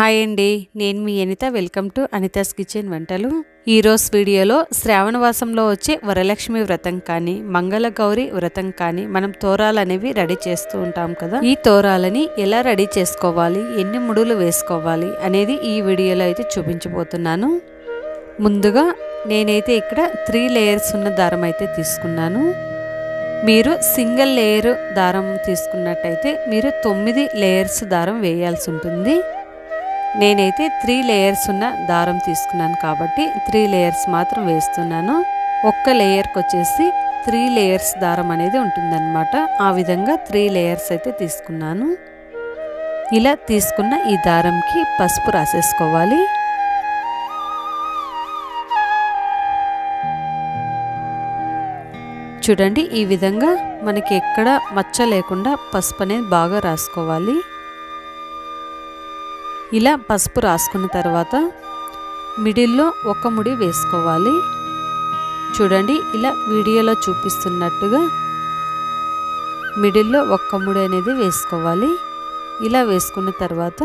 Hi అండి నేను మీ Anitha. Welcome to Anitha's kitchen వంటలు. ఈరోజు వీడియోలో శ్రావణవాసంలో వచ్చే వరలక్ష్మి వ్రతం కానీ మంగళ గౌరి వ్రతం కానీ మనం తోరాలు అనేవి రెడీ చేస్తూ ఉంటాం కదా. ఈ తోరాలని ఎలా రెడీ చేసుకోవాలి ఎన్ని ముడులు వేసుకోవాలి అనేది ఈ వీడియోలో అయితే చూపించబోతున్నాను. ముందుగా నేనైతే ఇక్కడ త్రీ లేయర్స్ ఉన్న దారం అయితే తీసుకున్నాను. మీరు సింగిల్ లేయర్ దారం తీసుకున్నట్టయితే మీరు తొమ్మిది లేయర్స్ దారం వేయాల్సి ఉంటుంది. నేనైతే త్రీ లేయర్స్ ఉన్న దారం తీసుకున్నాను కాబట్టి త్రీ లేయర్స్ మాత్రం వేస్తున్నాను. ఒక్క లేయర్కి వచ్చేసి త్రీ లేయర్స్ దారం అనేది ఉంటుందన్నమాట. ఆ విధంగా త్రీ లేయర్స్ అయితే తీసుకున్నాను. ఇలా తీసుకున్న ఈ దారంకి పసుపు రాసేసుకోవాలి. చూడండి ఈ విధంగా మనకి ఎక్కడ మచ్చ లేకుండా పసుపు అనేది బాగా రాసుకోవాలి. ఇలా పసుపు రాసుకున్న తర్వాత మిడిల్లో ఒక ముడి వేసుకోవాలి. చూడండి ఇలా వీడియోలో చూపిస్తున్నట్టుగా మిడిల్లో ఒక్క ముడి అనేది వేసుకోవాలి. ఇలా వేసుకున్న తర్వాత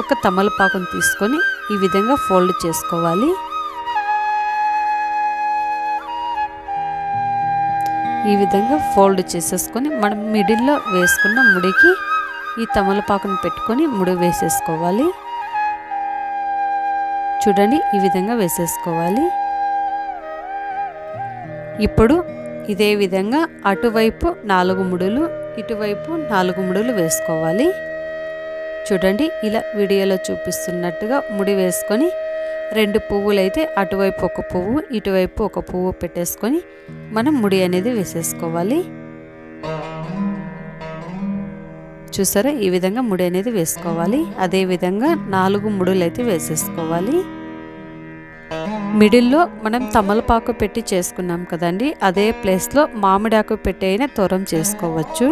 ఒక తమలపాకును తీసుకొని ఈ విధంగా ఫోల్డ్ చేసుకోవాలి. ఈ విధంగా ఫోల్డ్ చేసేసుకొని మనం మిడిల్లో వేసుకున్న ముడికి ఈ తమలపాకును పెట్టుకొని ముడి వేసేసుకోవాలి. చూడండి ఈ విధంగా వేసేసుకోవాలి. ఇప్పుడు ఇదే విధంగా అటువైపు నాలుగు ముడులు ఇటువైపు నాలుగు ముడులు వేసుకోవాలి. చూడండి ఇలా వీడియోలో చూపిస్తున్నట్టుగా ముడి వేసుకొని రెండు పువ్వులు అయితే అటువైపు ఒక పువ్వు ఇటువైపు ఒక పువ్వు పెట్టేసుకొని మనం ముడి అనేది వేసేసుకోవాలి. చూసారా? ఈ విధంగా ముడి అనేది వేసుకోవాలి. అదే విధంగా నాలుగు ముడులు అయితే వేసేసుకోవాలి. మిడిల్లో మనం తమలపాకు పెట్టి చేసుకున్నాం కదండి. అదే ప్లేస్లో మామిడాకు పెట్టి అయినా తోరం చేసుకోవచ్చు.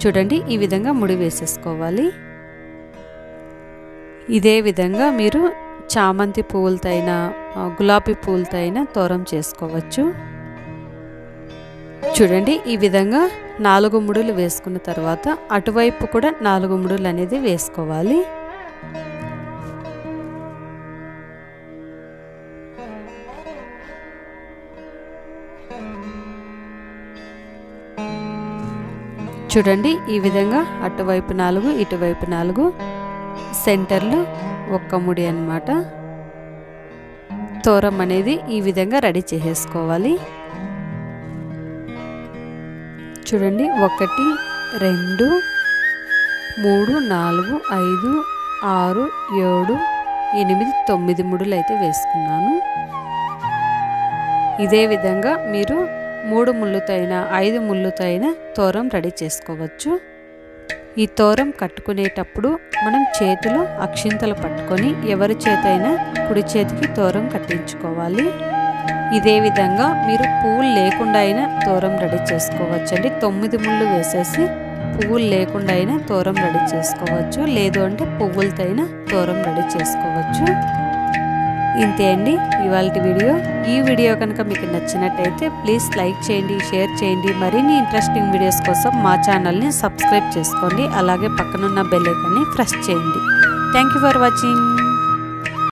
చూడండి ఈ విధంగా ముడి వేసేసుకోవాలి. ఇదే విధంగా మీరు చామంతి పువ్వులతో అయినా గులాబీ పువ్వులతో అయినా తోరం చేసుకోవచ్చు. చూడండి ఈ విధంగా నాలుగు ముడులు వేసుకున్న తర్వాత అటువైపు కూడా నాలుగు ముడులు అనేది వేసుకోవాలి. చూడండి ఈ విధంగా అటువైపు నాలుగు ఇటువైపు నాలుగు సెంటర్లు ఒక్క ముడి అనమాట తోరం అనేది ఈ విధంగా రెడీ చేసేసుకోవాలి. చూడండి. ఒకటి రెండు మూడు నాలుగు ఐదు ఆరు ఏడు ఎనిమిది తొమ్మిది ముడులు అయితే వేసుకున్నాను. ఇదే విధంగా మీరు మూడు ముళ్ళుతో అయినా ఐదు ముళ్ళుతో అయినా తోరం రెడీ చేసుకోవచ్చు. ఈ తోరం కట్టుకునేటప్పుడు మనం చేతిలో అక్షింతలు పట్టుకొని ఎవరి చేతైనా కుడి చేతికి తోరం కట్టించుకోవాలి. ఇదే విధంగా మీరు పువ్వులు లేకుండా అయినా తోరం రెడీ చేసుకోవచ్చు అండి తొమ్మిది ముళ్ళు వేసేసి పువ్వులు లేకుండా అయినా తోరం రెడీ చేసుకోవచ్చు. లేదు అంటే పువ్వులతో అయినా తోరం రెడీ చేసుకోవచ్చు. ఇంతే అండి ఇవాళ వీడియో. ఈ వీడియో కనుక మీకు నచ్చినట్టయితే ప్లీజ్ లైక్ చేయండి షేర్ చేయండి. మరిన్ని ఇంట్రెస్టింగ్ వీడియోస్ కోసం మా ఛానల్ని సబ్స్క్రైబ్ చేసుకోండి. అలాగే పక్కనున్న బెల్ ఐకాన్ని ప్రెస్ చేయండి. Thank you for watching.